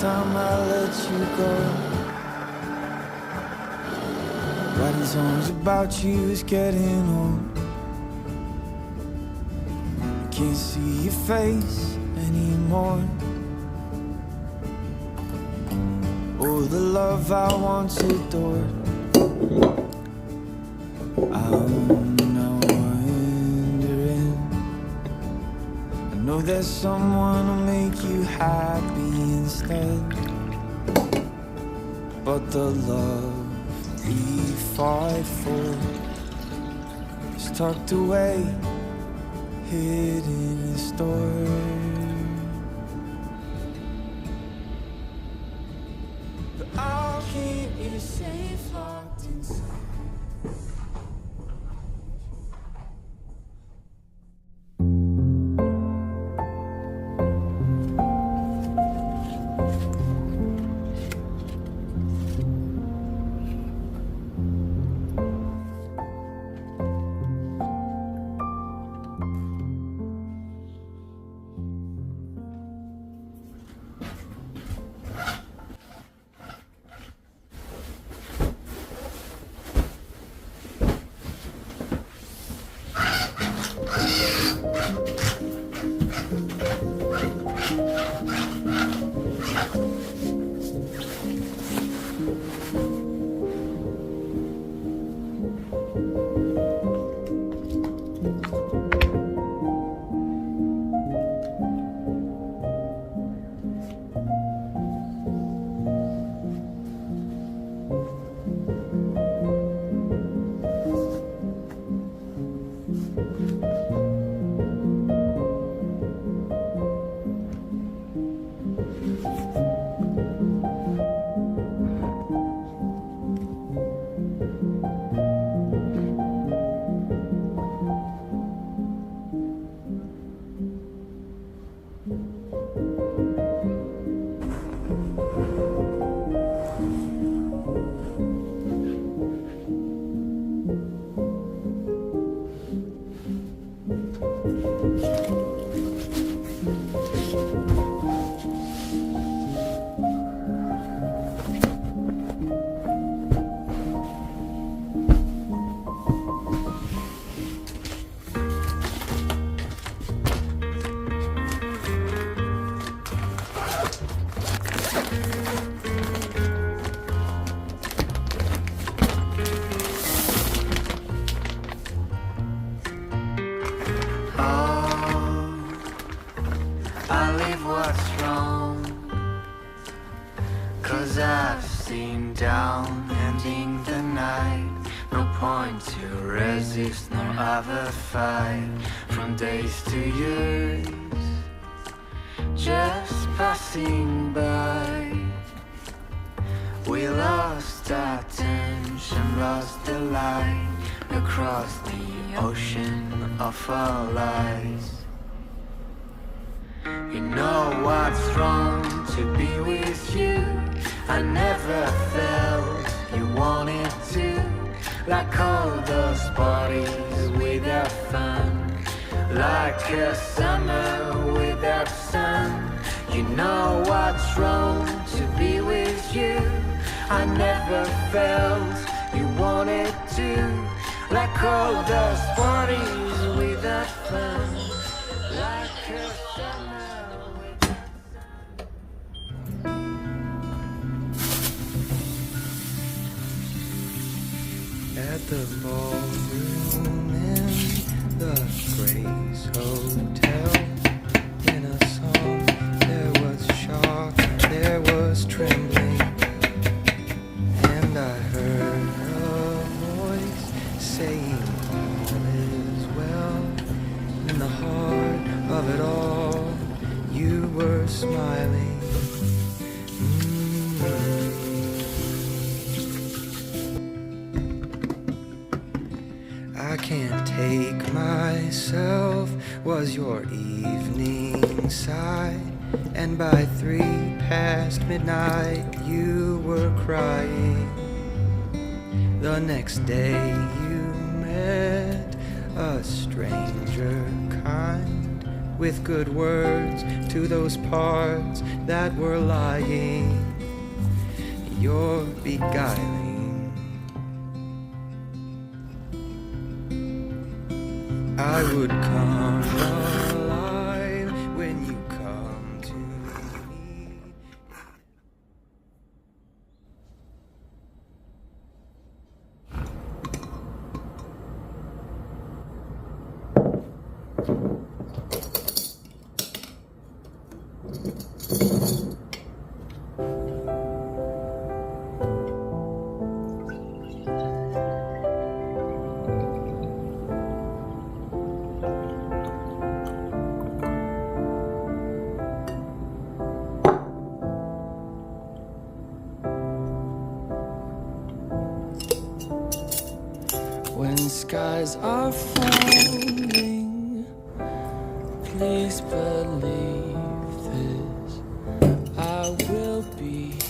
time I let you go. Writing songs about you is getting old. I can't see your face anymore. Oh, the love I once adored. Know there's someone who'll make you happy instead. But the love we fight for is tucked away, hidden in store. Thank you. Resist, nor other fight. From days to years, just passing by. We lost our tension, lost the light across the ocean of our lives. You know what's wrong to be with you. I never felt. Like all those parties without fun. Like a summer without sun. You know what's wrong to be with you. I never felt you wanted to. Like all those parties without fun. The ballroom in the Grace Hotel, in a song there was shock, there was trembling, and I heard a voice saying all is well. In the heart of it all, you were smiling. was your evening sigh, and by three past midnight you were crying. The next day you met a stranger kind with good words to those parts that were lying. You're beguiling. I would come. skies are falling. Please believe this. I will be.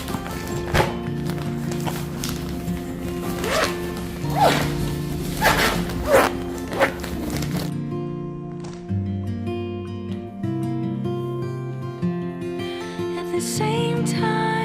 the same time.